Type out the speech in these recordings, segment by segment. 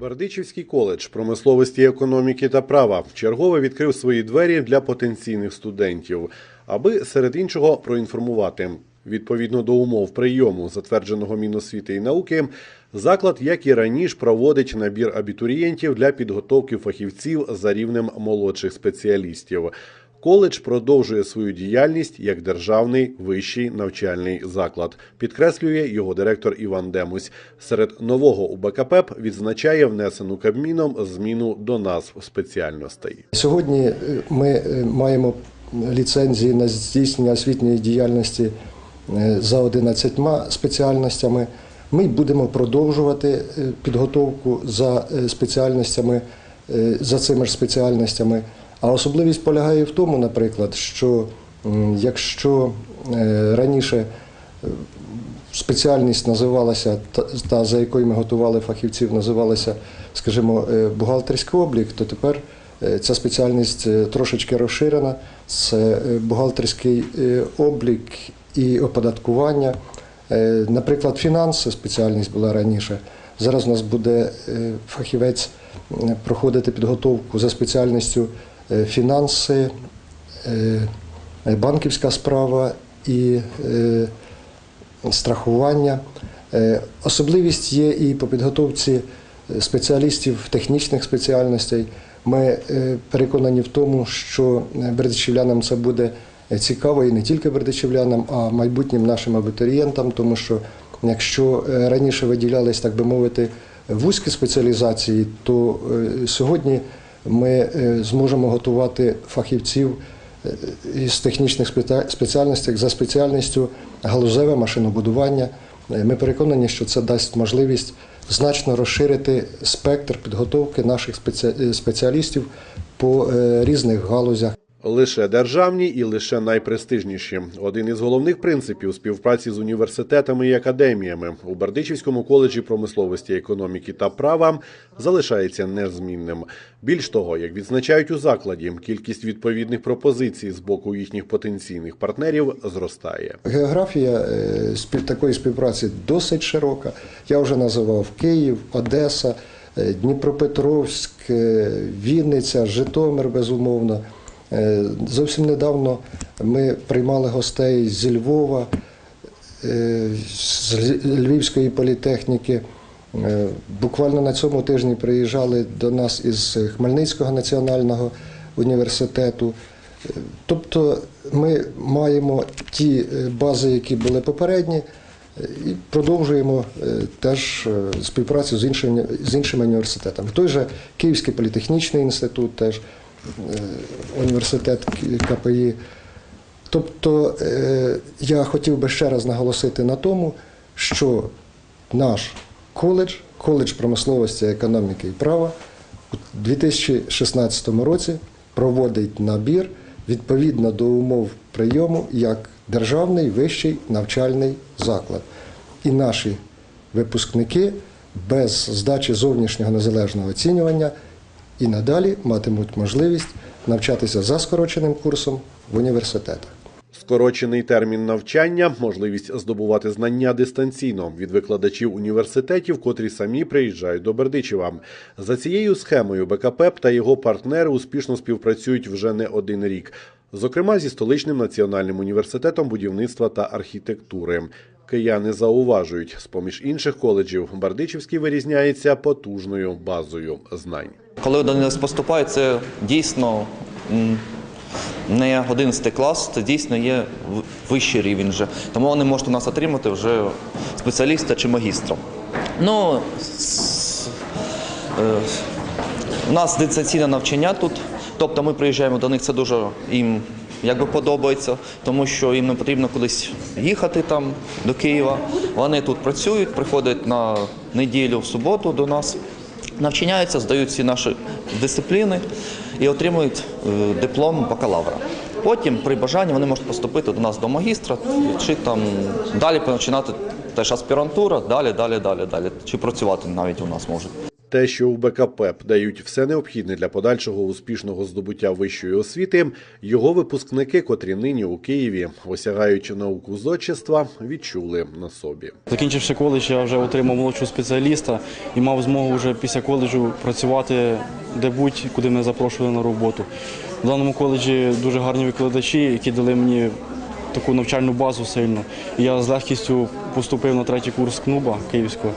Бердичівський коледж промисловості, економіки та права вчергове відкрив свої двері для потенційних студентів, аби серед іншого проінформувати. Відповідно до умов прийому, затвердженого Міносвіти і науки, заклад, як і раніше, проводить набір абітурієнтів для підготовки фахівців за рівнем молодших спеціалістів. Коледж продовжує свою діяльність як державний вищий навчальний заклад, підкреслює його директор Іван Демусь. Серед нового УБКП відзначає внесену Кабміном зміну до назв спеціальностей. Сьогодні е, ми е, маємо ліцензії на здійснення освітньої діяльності е, за 11 спеціальностями. Ми будемо продовжувати підготовку за спеціальностями, за цими ж спеціальностями. А особливість полягає в тому, наприклад, що якщо е, раніше е, спеціальність називалася та, за якою ми готували фахівців, називалася, скажімо, е, бухгалтерський облік, то тепер ця спеціальність трошечки розширена. Це бухгалтерський облік і оподаткування. Наприклад, фінанси спеціальність була раніше. Зараз у нас буде фахівець проходити підготовку за спеціальністю фінанси, е, банківська справа і е, страхування. Е, Особливість є і по підготовці спеціалістів технічних спеціальностей. Ми е, переконані в тому, що бердичівлянам це буде цікаво і не тільки бердичівлянам, а майбутнім нашим абітурієнтам, тому що якщо е, раніше виділялись, так би мовити, вузькі спеціалізації, то е, сьогодні ми е, зможемо готувати фахівців е, із технічних спеціальностей за спеціальністю галузеве машинобудування. Е, Ми переконані, що це дасть можливість значно розширити спектр підготовки наших спеціалістів по різних галузях. Лише державні і лише найпрестижніші. Один із головних принципів співпраці з університетами і академіями у Бердичівському коледжі промисловості, економіки та права залишається незмінним. Більш того, як відзначають у закладі, кількість відповідних пропозицій з боку їхніх потенційних партнерів зростає. Географія е, такої співпраці досить широка. Я вже називав Київ, Одеса, е, Дніпропетровськ, е, Вінниця, Житомир, безумовно. Е, Зовсім недавно ми приймали гостей зі Львова, е, з Львівської політехніки. Е, Буквально на цьому тижні приїжджали до нас із Хмельницького національного університету. Тобто ми маємо ті бази, які були попередні, і продовжуємо теж співпрацю з іншими, з іншими університетами. Той же Київський політехнічний інститут, теж університет КПІ. Тобто е, я хотів би ще раз наголосити на тому, що наш коледж, коледж промисловості, економіки і права у 2016 році проводить набір відповідно до умов прийому як державний вищий навчальний заклад. І наші випускники без здачі зовнішнього незалежного оцінювання і надалі матимуть можливість навчатися за скороченим курсом в університетах. Скорочений термін навчання, можливість здобувати знання дистанційно від викладачів університетів, котрі самі приїжджають до Бердичева. За цією схемою БКПЕП та його партнери успішно співпрацюють вже не один рік. Зокрема, зі столичним національним університетом будівництва та архітектури. Кияни зауважують, з поміж інших коледжів Бердичівський вирізняється потужною базою знань. Коли до нас поступають, це дійсно не 11 клас, це дійсно є вищий рівень вже. Тому вони можуть у нас отримати вже спеціаліста чи магістра. Ну, е, у нас дистанційне навчання тут, тобто ми приїжджаємо до них, це дуже їм якби подобається, тому що їм не потрібно кудись їхати там до Києва. Вони тут працюють, приходять на неділю в суботу до нас, навчаються, здають всі наші дисципліни і отримують е, диплом бакалавра. Потім, при бажанні, вони можуть поступити до нас до магістра чи там далі починати теж аспірантура, далі, далі, далі, далі. Чи працювати навіть у нас можуть. Те, що в БКП дають все необхідне для подальшого успішного здобуття вищої освіти, його випускники, котрі нині у Києві осягають науку зодчества, відчули на собі. Закінчивши коледж, я вже отримав молодшого спеціаліста і мав змогу вже після коледжу працювати де будь, куди мене запрошували на роботу. В даному коледжі дуже гарні викладачі, які дали мені таку навчальну базу сильну. Я з легкістю поступив на третій курс КНУБа Київського.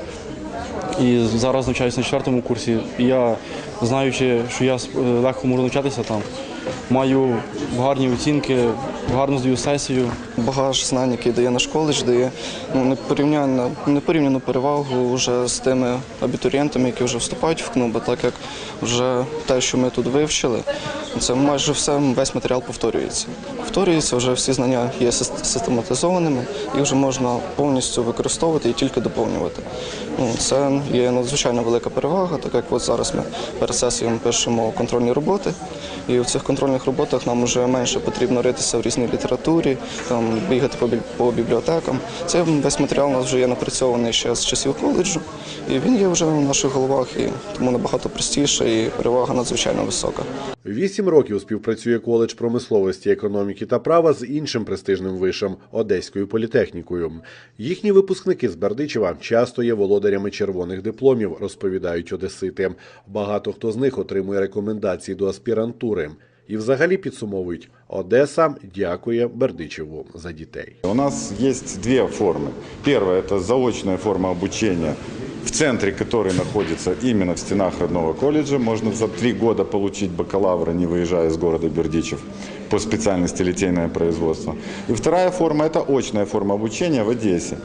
І зараз навчаюся на четвертому курсі. Я, знаючи, що я легко можу навчатися там, маю гарні оцінки, гарно здаю сесію. Багаж знань, який дає наш коледж, дає ну, непорівняно, непорівняну перевагу вже з тими абітурієнтами, які вже вступають в КНУБ, так як вже те, що ми тут вивчили, це майже все, весь матеріал повторюється. Повторюється, вже всі знання є систематизованими, їх вже можна повністю використовувати і тільки доповнювати. Ну, це є надзвичайно велика перевага, так як от зараз ми перед сесією пишемо контрольні роботи, і в цих контрольних роботах нам вже менше потрібно ритися в різній літературі, там бігати по, по бібліотекам. Це весь матеріал у нас вже є напрацьований ще з часів коледжу, і він є вже в наших головах, і тому набагато простіше і перевага надзвичайно висока. Вісім років співпрацює коледж промисловості, економіки та права з іншим престижним вишем Одеською політехнікою. Їхні випускники з Бердичева часто є володарями червоних дипломів, розповідають одесити. Багато хто з них отримує рекомендації до аспірантури І взагалі підсумовують, Одеса дякує Бердичеву за дітей. У нас есть две формы. Первая – это заочная форма обучения, в центре которой находится именно в стенах родного колледжа. Можно за три года получить бакалавра, не выезжая из города Бердичев, по специальности литейное производство. И вторая форма – это очная форма обучения в Одессе.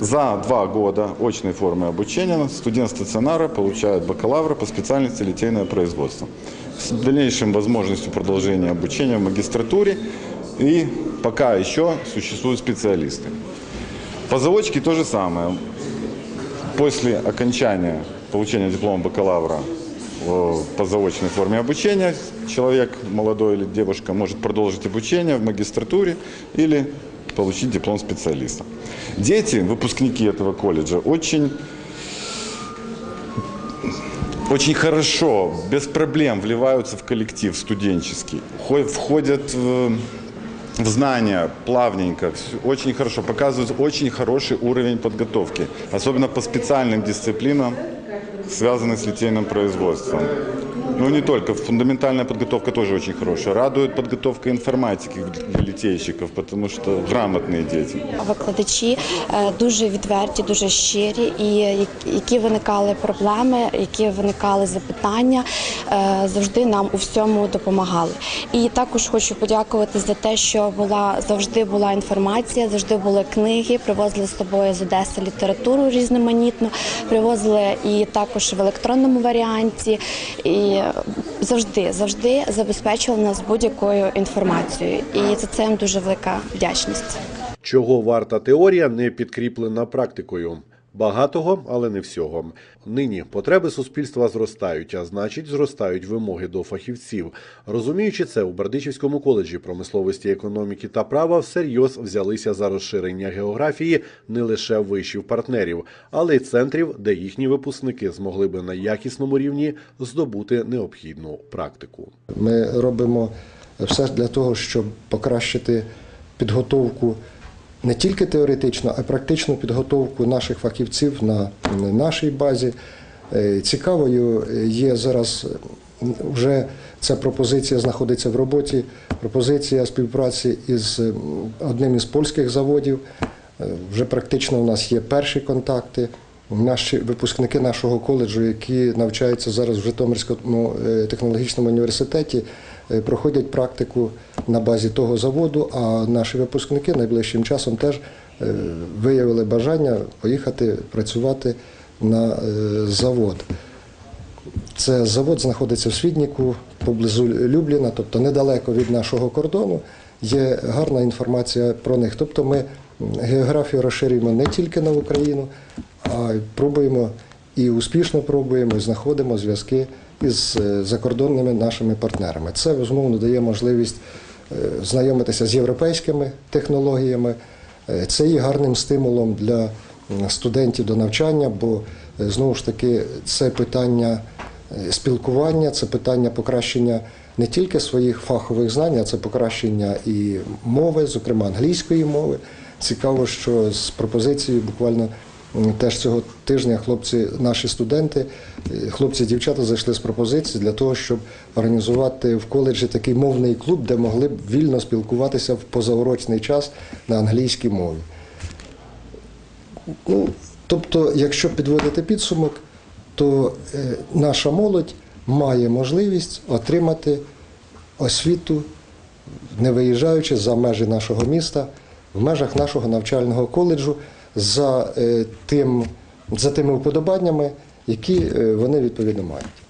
За два года очной формы обучения студент стационара получает бакалавра по специальности литейное производство. С дальнейшим возможностью продолжения обучения в магистратуре и пока еще существуют специалисты. По заочке то же самое. После окончания получения диплома бакалавра по заочной форме обучения человек, молодой или девушка, может продолжить обучение в магистратуре или получить диплом специалиста. Дети, выпускники этого колледжа, очень очень хорошо, без проблем вливаются в коллектив студенческий, Хо- входят в, в знания плавненько, очень хорошо, показывают очень хороший уровень подготовки, особенно по специальным дисциплинам, связанным с литейным производством. Ну, не только, фундаментальная подготовка тоже очень хорошая. Радует подготовка информатики для литейщиков, потому что грамотные дети. Викладачі е, дуже відверті, дуже щирі, і які виникали проблеми, які виникали запитання, е, завжди нам у всьому допомагали. І також хочу подякувати за те, що була завжди була інформація, завжди були книги, привозили з собою з Одеси літературу різноманітну, привозили і також в електронному варіанті. І завжди, завжди забезпечували нас будь-якою інформацією. І за це їм дуже велика вдячність. Чого варта теорія, не підкріплена практикою. Багатого, але не всього. Нині потреби суспільства зростають, а значить, зростають вимоги до фахівців. Розуміючи це, у Бердичівському коледжі промисловості, економіки та права всерйоз взялися за розширення географії не лише вишів партнерів, але й центрів, де їхні випускники змогли би на якісному рівні здобути необхідну практику. Ми робимо все для того, щоб покращити підготовку не тільки теоретичну, а й практичну підготовку наших фахівців на нашій базі. Е, Цікавою є зараз вже ця пропозиція знаходиться в роботі. Пропозиція співпраці із одним із польських заводів. Е, Вже практично у нас є перші контакти. Наші випускники нашого коледжу, які навчаються зараз в Житомирському е, технологічному університеті, проходять практику на базі того заводу. А наші випускники найближчим часом теж е, виявили бажання поїхати працювати на е, завод. Це завод знаходиться в Свідніку поблизу Любліна, тобто недалеко від нашого кордону. Є гарна інформація про них. Тобто ми географію розширюємо не тільки на Україну, а й пробуємо і успішно пробуємо, і знаходимо зв'язки із е, закордонними нашими партнерами. Це безумовно дає можливість е, знайомитися з європейськими технологіями. Е, Це є гарним стимулом для студентів до навчання, бо знову ж таки це питання спілкування, це питання покращення не тільки своїх фахових знань, а це покращення і мови, зокрема англійської мови. Цікаво, що з пропозицією буквально теж цього тижня хлопці, наші студенти, е, хлопці дівчата зайшли з пропозиції для того, щоб організувати в коледжі такий мовний клуб, де могли б вільно спілкуватися в позаурочний час на англійській мові. Ну, тобто, якщо підводити підсумок, то е, наша молодь має можливість отримати освіту, не виїжджаючи за межі нашого міста, в межах нашого навчального коледжу за, е, тим, за тими вподобаннями, які е, вони відповідно мають.